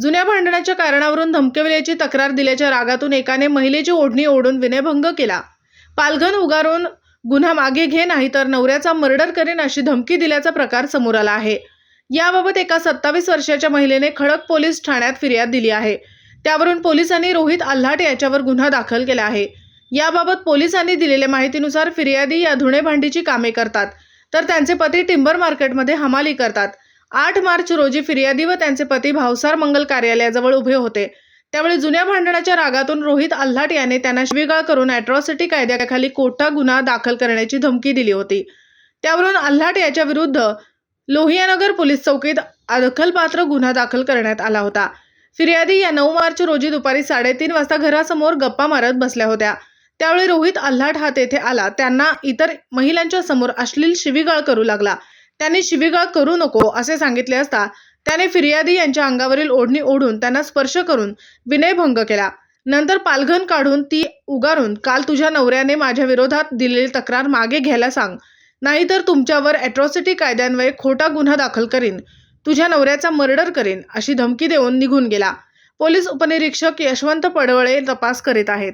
जुन्या भांडणाच्या कारणावरून धमकविल्याची तक्रार दिल्याच्या रागातून एकाने महिलेची ओढणी ओढून विनयभंग केला. पालघन उगारून गुन्हा मागे घे नाही तर नवऱ्याचा मर्डर करेन अशी धमकी दिल्याचा प्रकार समोर आला आहे. याबाबत एका सत्तावीस वर्षाच्या महिलेने खडक पोलीस ठाण्यात फिर्याद दिली आहे. त्यावरून पोलिसांनी रोहित आल्हाट याच्यावर गुन्हा दाखल केला आहे. याबाबत पोलिसांनी दिलेल्या माहितीनुसार फिर्यादी या धुणे भांडीची कामे करतात. तर त्यांचे पती टिंबर मार्केटमध्ये हमाली करतात. आठ मार्च रोजी फिर्यादी व त्यांचे पती भावसार मंगल कार्यालयाजवळ उभे होते. त्यावेळी जुन्या भांडणाच्या रागातून रोहित आल्हाट याने त्यांना शिवीगाळ करून अॅट्रॉसिटी कायद्याखाली कोटा गुन्हा दाखल करण्याची धमकी दिली होती. त्यावरून आल्हाट याच्या विरुद्ध लोहियानगर पोलीस चौकीत दखलपात्र गुन्हा दाखल करण्यात आला होता. फिर्यादी या नऊ मार्च रोजी दुपारी साडेतीन वाजता घरासमोर गप्पा मारत बसल्या होत्या. त्यावेळी रोहित आल्हाट हा तेथे आला. त्यांना इतर महिलांच्या समोर अश्लील शिवीगाळ करू लागला. त्यांनी शिवीगाळ करू नको असे सांगितले असता त्याने फिर्यादी यांच्या अंगावरील ओढणी ओढून त्यांना स्पर्श करून विनयभंग केला. नंतर पालघन काढून ती उगारून काल तुझ्या नवऱ्याने माझ्या विरोधात दिलेली तक्रार मागे घ्यायला सांग. नाहीतर तुमच्यावर अॅट्रॉसिटी कायद्यान्वये खोटा गुन्हा दाखल करीन. तुझ्या नवऱ्याचा मर्डर करीन अशी धमकी देऊन निघून गेला. पोलीस उपनिरीक्षक यशवंत पडवळे तपास करीत आहेत.